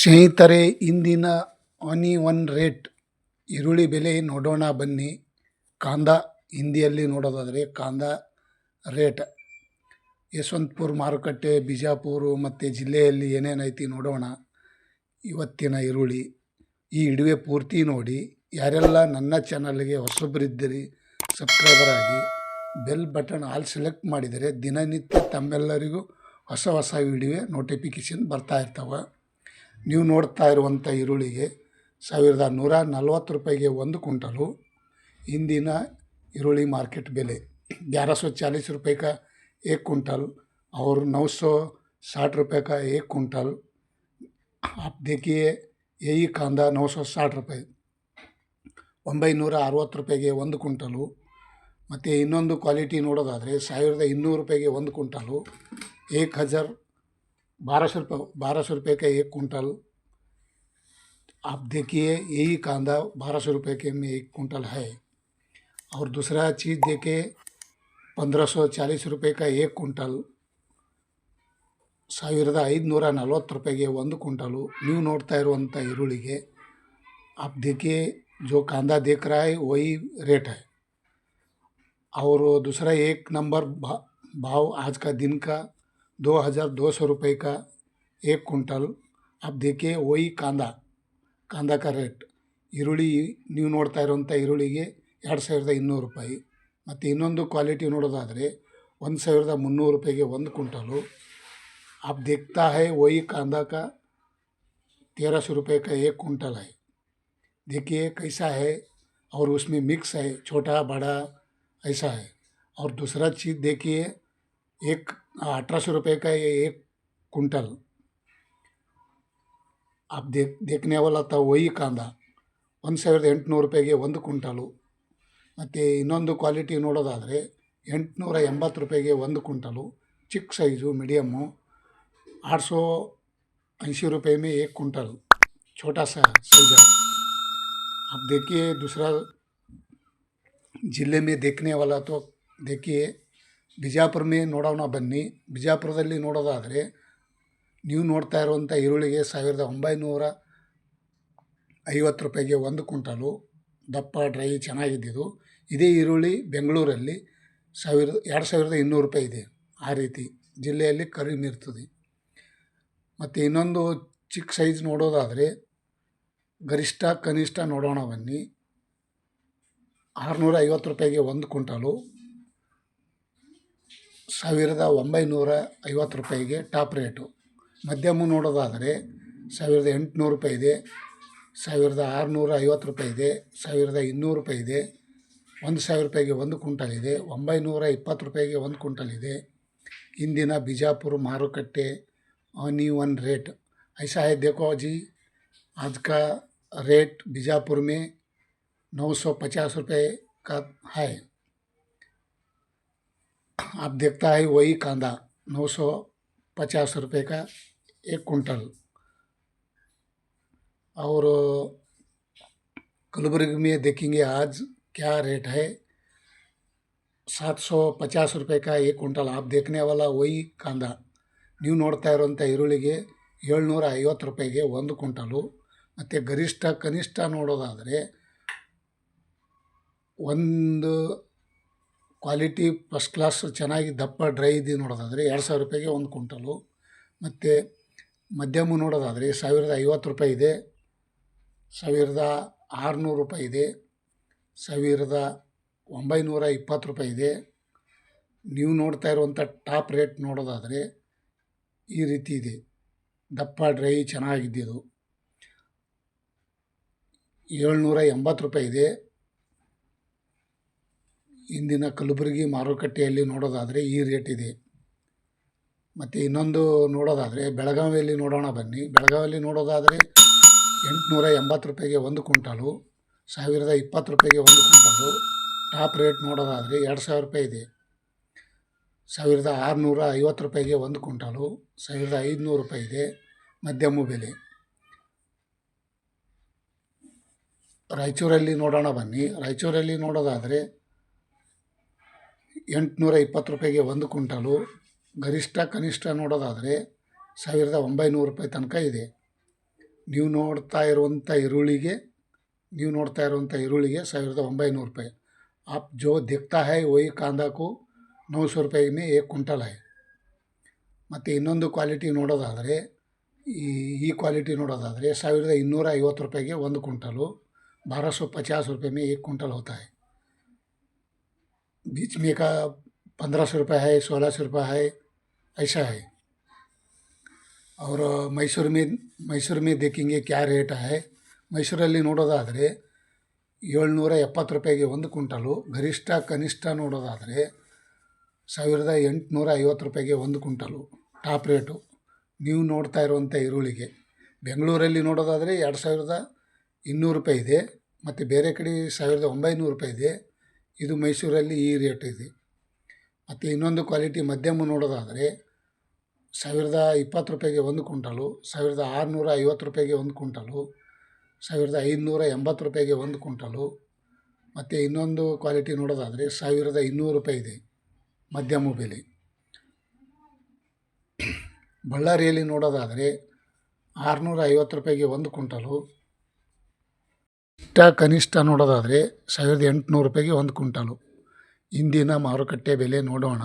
ಸ್ನೇಹಿತರೆ, ಇಂದಿನ ಆನಿ ಒನ್ ರೇಟ್ ಈರುಳ್ಳಿ ಬೆಲೆ ನೋಡೋಣ ಬನ್ನಿ. ಕಾಂದಾ, ಹಿಂದಿಯಲ್ಲಿ ನೋಡೋದಾದರೆ ಕಾಂದಾ ರೇಟ್. ಯಶವಂತಪುರ ಮಾರುಕಟ್ಟೆ, ಬಿಜಾಪುರ ಮತ್ತು ಜಿಲ್ಲೆಯಲ್ಲಿ ಏನೇನೈತಿ ನೋಡೋಣ. ಇವತ್ತಿನ ಈರುಳ್ಳಿ. ಈ ಇಡುವೆ ಪೂರ್ತಿ ನೋಡಿ. ಯಾರೆಲ್ಲ ನನ್ನ ಚಾನಲ್ಗೆ ಹೊಸೊಬ್ಬರಿದ್ದೀರಿ ಸಬ್ಸ್ಕ್ರೈಬರ್ ಆಗಿ ಬೆಲ್ ಬಟನ್ ಆಲ್ ಸೆಲೆಕ್ಟ್ ಮಾಡಿದರೆ ದಿನನಿತ್ಯ ತಮ್ಮೆಲ್ಲರಿಗೂ ಹೊಸ ಹೊಸ ವಿಡಿಯೋ ನೋಟಿಫಿಕೇಷನ್ ಬರ್ತಾ ಇರ್ತಾವೆ. ನೀವು ನೋಡ್ತಾ ಇರುವಂಥ ಈರುಳ್ಳಿಗೆ ಸಾವಿರದ ನೂರ ನಲ್ವತ್ತು ರೂಪಾಯಿಗೆ ಒಂದು ಕುಂಟಲು ಇಂದಿನ ಈರುಳ್ಳಿ ಮಾರ್ಕೆಟ್ ಬೆಲೆ ग्यारह सौ चालीस रुपये का एक कुंटल और नौ सौ साठ रुपये का एक कुंटल आप देखिए यही कांदा नौ सौ साठ ರೂಪಾಯಿ ಒಂಬೈನೂರ ಅರವತ್ತು ರೂಪಾಯಿಗೆ ಒಂದು ಕುಂಟಲು ಮತ್ತು ಇನ್ನೊಂದು ಕ್ವಾಲಿಟಿ ನೋಡೋದಾದರೆ ಸಾವಿರದ ಇನ್ನೂರು ರೂಪಾಯಿಗೆ ಒಂದು ಕುಂಟಲು ಏಕ್ ಹಜಾರ್ बारह सौ रुपये बारह सौ रुपये का एक कुंटल आप देखिए यही कांदा बारह सौ रुपये के में एक कुंटल है और दूसरा चीज़ देखे पंद्रह सौ चालीस रुपये का एक कुंटल ಸಾವಿರದ ಐದುನೂರ ನಲ್ವತ್ತು ರೂಪಾಯಿಗೆ ಒಂದು ಕುಂಟಲು ನೀವು ನೋಡ್ತಾ ಇರುವಂಥ ಈರುಳ್ಳಿಗೆ आप देखिए जो कांदा देख रहा है वही रेट है और दूसरा एक नंबर भा- भाव आज का दिन का दो हज़ार दो सौ रुपये का एक कुंटल आप देखिए वही कांदा ಕಾಂದಾ ಕಾ ರೇಟ್ ಈರುಳ್ಳಿ ನೀವು ನೋಡ್ತಾ ಇರುವಂಥ ಈರುಳ್ಳಿಗೆ ಎರಡು ಸಾವಿರದ ಇನ್ನೂರು ರೂಪಾಯಿ ಮತ್ತು ಇನ್ನೊಂದು ಕ್ವಾಲಿಟಿ ನೋಡೋದಾದರೆ ಒಂದು ಸಾವಿರದ ಮುನ್ನೂರು ರೂಪಾಯಿಗೆ ಒಂದು ಕುಂಟಲು आप देखता है वही कांदा का तेरह सौ रुपये का एक कुंटल है देखिए कैसा है और उसमें मिक्स है छोटा बड़ा ऐसा है और दूसरा चीज़ देखिए एक अठारह सौ रुपये का ये एक कुंटल आप देख देखने वाला था वही कांदा ಒಂದು ಸಾವಿರದ ಎಂಟುನೂರು ರೂಪಾಯಿಗೆ ಒಂದು ಕುಂಟಲು ಮತ್ತು ಇನ್ನೊಂದು ಕ್ವಾಲಿಟಿ ನೋಡೋದಾದರೆ ಎಂಟುನೂರ ಎಂಬತ್ತು ರೂಪಾಯಿಗೆ ಒಂದು ಕುಂಟಲು ಚಿಕ್ಕ ಸೈಜು ಮೀಡಿಯಮ್ಮು आठ सौ अस्सी रुपये में एक कुंटल छोटा सा साइज है अब देखिए दूसरा ಜಿಲ್ಲೆ में देखने वाला तो देखिए ಬಿಜಾಪುರ ಮೇ ನೋಡೋಣ ಬನ್ನಿ. ಬಿಜಾಪುರದಲ್ಲಿ ನೋಡೋದಾದರೆ ನೀವು ನೋಡ್ತಾ ಇರುವಂಥ ಈರುಳ್ಳಿಗೆ ಸಾವಿರದ ಒಂಬೈನೂರ ಐವತ್ತು ರೂಪಾಯಿಗೆ ಒಂದು ಕ್ವಿಂಟಲು ದಪ್ಪ ಡ್ರೈ ಚೆನ್ನಾಗಿದ್ದಿದ್ದು ಇದೇ ಈರುಳ್ಳಿ ಬೆಂಗಳೂರಲ್ಲಿ ಸಾವಿರದ ಎರಡು ಸಾವಿರದ ಇನ್ನೂರು ರೂಪಾಯಿ ಇದೆ ಆ ರೀತಿ. ಜಿಲ್ಲೆಯಲ್ಲಿ ಕಡಿಮೆ ಇರ್ತದೆ ಮತ್ತು ಇನ್ನೊಂದು ಚಿಕ್ಕ ಸೈಜ್ ನೋಡೋದಾದರೆ ಗರಿಷ್ಠ, ಕನಿಷ್ಠ ನೋಡೋಣ ಬನ್ನಿ. ಆರುನೂರ ಐವತ್ತು ರೂಪಾಯಿಗೆ ಒಂದು ಕುಂಟಲು ಸಾವಿರದ ಒಂಬೈನೂರ ಐವತ್ತು ರೂಪಾಯಿಗೆ ಟಾಪ್ ರೇಟು ಮಧ್ಯಮ ನೋಡೋದಾದರೆ ಸಾವಿರದ ಎಂಟುನೂರು ರೂಪಾಯಿ ಇದೆ ಸಾವಿರದ ಆರುನೂರ ಐವತ್ತು ರೂಪಾಯಿ ಇದೆ ಸಾವಿರದ ಇನ್ನೂರು ರೂಪಾಯಿ ಇದೆ ಒಂದು ಸಾವಿರ ರೂಪಾಯಿಗೆ ಒಂದು ಕುಂಟಲ್ ಇದೆ ಒಂಬೈನೂರ ಇಪ್ಪತ್ತು ರೂಪಾಯಿಗೆ ಒಂದು ಕುಂಟಲ್ ಇದೆ ಇಂದಿನ ಬಿಜಾಪುರ ಮಾರುಕಟ್ಟೆ ऑनी वन रेट ऐसा है देखो जी आज का रेट बीजापुर में नौ सौ पचास रुपये का है आप देखता है वही कांदा नौ सौ पचास रुपये का एक कुंटल और कलबुर्गी में देखेंगे आज क्या रेट है सात सौ पचास रुपये का एक कुंटल आप देखने वाला वही कांदा ನೀವು ನೋಡ್ತಾ ಇರುವಂಥ ಈರುಳ್ಳಿಗೆ ಏಳ್ನೂರ ಐವತ್ತು ರೂಪಾಯಿಗೆ ಒಂದು ಕುಂಟಲು ಮತ್ತು ಗರಿಷ್ಠ ಕನಿಷ್ಠ ನೋಡೋದಾದರೆ ಒಂದು ಕ್ವಾಲಿಟಿ ಫಸ್ಟ್ ಕ್ಲಾಸ್ ಚೆನ್ನಾಗಿ ದಪ್ಪ ಡ್ರೈ ಇದು ನೋಡೋದಾದರೆ ಎರಡು ಸಾವಿರ ರೂಪಾಯಿಗೆ ಒಂದು ಕುಂಟಲು ಮತ್ತು ಮಧ್ಯಮ ನೋಡೋದಾದರೆ ಸಾವಿರದ ಐವತ್ತು ರೂಪಾಯಿ ಇದೆ. ಸಾವಿರದ ಆರುನೂರು ರೂಪಾಯಿ ಇದೆ. ಸಾವಿರದ ಒಂಬೈನೂರ ಇಪ್ಪತ್ತು ರೂಪಾಯಿ ಇದೆ. ನೀವು ನೋಡ್ತಾ ಇರುವಂಥ ಟಾಪ್ ರೇಟ್ ನೋಡೋದಾದರೆ ಈ ರೀತಿ ಇದೆ. ದಪ್ಪ ಡ್ರೈ ಚೆನ್ನಾಗಿದ್ದಿದ್ದು. ಏಳ್ನೂರ ಎಂಬತ್ತು ರೂಪಾಯಿ ಇದೆ. ಇಂದಿನ ಕಲಬುರಗಿ ಮಾರುಕಟ್ಟೆಯಲ್ಲಿ ನೋಡೋದಾದರೆ ಈ ರೇಟ್ ಇದೆ. ಮತ್ತು ಇನ್ನೊಂದು ನೋಡೋದಾದರೆ ಬೆಳಗಾವಿಯಲ್ಲಿ ನೋಡೋಣ ಬನ್ನಿ. ಬೆಳಗಾವಿಯಲ್ಲಿ ನೋಡೋದಾದರೆ ಎಂಟುನೂರ ಎಂಬತ್ತು ರೂಪಾಯಿಗೆ ಒಂದು ಕ್ವಿಂಟಲು, ಸಾವಿರದ ಇಪ್ಪತ್ತು ರೂಪಾಯಿಗೆ ಒಂದು ಕ್ವಿಂಟಲು. ಟಾಪ್ ರೇಟ್ ನೋಡೋದಾದರೆ ಎರಡು ಸಾವಿರ ರೂಪಾಯಿ ಇದೆ. ಸಾವಿರದ ಆರುನೂರ ಐವತ್ತು ರೂಪಾಯಿಗೆ ಒಂದು ಕ್ವಿಂಟಾಲು, ಸಾವಿರದ ಐದುನೂರು ರೂಪಾಯಿ ಇದೆ ಮಧ್ಯಮ ಬೆಲೆ. ರಾಯಚೂರಲ್ಲಿ ನೋಡೋಣ ಬನ್ನಿ. ರಾಯಚೂರಲ್ಲಿ ನೋಡೋದಾದರೆ ಎಂಟುನೂರ ಇಪ್ಪತ್ತು ರೂಪಾಯಿಗೆ ಒಂದು ಕುಂಟಲು ಗರಿಷ್ಠ ಕನಿಷ್ಠ ನೋಡೋದಾದರೆ ಸಾವಿರದ ಒಂಬೈನೂರು ರೂಪಾಯಿ ತನಕ ಇದೆ ನೀವು ನೋಡ್ತಾ ಇರುವಂಥ ಈರುಳ್ಳಿಗೆ ನೀವು ನೋಡ್ತಾ ಇರುವಂಥ ಈರುಳ್ಳಿಗೆ ಸಾವಿರದ ಒಂಬೈನೂರು ರೂಪಾಯಿ आप जो दिखता है वही कांदा को नौ सौ रुपये में एक कुंटल है ಮತ್ತು ಇನ್ನೊಂದು ಕ್ವಾಲಿಟಿ ನೋಡೋದಾದರೆ ಈ ಈ ಕ್ವಾಲಿಟಿ ನೋಡೋದಾದರೆ ಸಾವಿರದ ಇನ್ನೂರ ಐವತ್ತು ರೂಪಾಯಿಗೆ ಒಂದು ಕುಂಟಲು बारह सौ पचास रुपये में एक कुंटल होता है बीच में का पंद्रह सौ रुपये है सोलह सौ रुपये है ऐसा है और मैसूर में मैसूर में देखेंगे क्या रेट है ಮೈಸೂರಲ್ಲಿ ನೋಡೋದಾದರೆ ಏಳ್ನೂರ ಎಪ್ಪತ್ತು ರೂಪಾಯಿಗೆ ಒಂದು ಕುಂಟಲು ಗರಿಷ್ಠ ಕನಿಷ್ಠ ನೋಡೋದಾದರೆ ಸಾವಿರದ ಎಂಟುನೂರ ಐವತ್ತು ರೂಪಾಯಿಗೆ ಒಂದು ಕುಂಟಲು ಟಾಪ್ ರೇಟು ನೀವು ನೋಡ್ತಾ ಇರುವಂಥ ಈರುಳ್ಳಿಗೆ ಬೆಂಗಳೂರಲ್ಲಿ ನೋಡೋದಾದರೆ ಎರಡು ಸಾವಿರದ ಇನ್ನೂರು ರೂಪಾಯಿ ಇದೆ ಮತ್ತು ಬೇರೆ ಕಡೆ ಸಾವಿರದ ಒಂಬೈನೂರು ರೂಪಾಯಿ ಇದೆ ಇದು ಮೈಸೂರಲ್ಲಿ ಈ ರೇಟ್ ಇದೆ. ಮತ್ತು ಇನ್ನೊಂದು ಕ್ವಾಲಿಟಿ ಮಧ್ಯಮ ನೋಡೋದಾದರೆ ಸಾವಿರದ ಇಪ್ಪತ್ತು ರೂಪಾಯಿಗೆ ಒಂದು ಕುಂಟಲು ಸಾವಿರದ ಆರುನೂರ ಐವತ್ತು ರೂಪಾಯಿಗೆ ಒಂದು ಕುಂಟಲು ಸಾವಿರದ ಐದುನೂರ ಎಂಬತ್ತು ರೂಪಾಯಿಗೆ ಒಂದು ಕುಂಟಲು ಮತ್ತು ಇನ್ನೊಂದು ಕ್ವಾಲಿಟಿ ನೋಡೋದಾದರೆ ಸಾವಿರದ ಇನ್ನೂರು ರೂಪಾಯಿ ಇದೆ ಮಧ್ಯಮ ಬೆಲೆ. ಬಳ್ಳಾರಿಯಲ್ಲಿ ನೋಡೋದಾದರೆ ಆರುನೂರ ಐವತ್ತು ರೂಪಾಯಿಗೆ ಒಂದು ಕುಂಟಲು ಇಷ್ಟ ಕನಿಷ್ಠ ನೋಡೋದಾದರೆ ಸಾವಿರದ ಎಂಟುನೂರು ರೂಪಾಯಿಗೆ ಒಂದು ಕ್ವಿಂಟಾಲು. ಇಂದಿನ ಮಾರುಕಟ್ಟೆ ಬೆಲೆ ನೋಡೋಣ.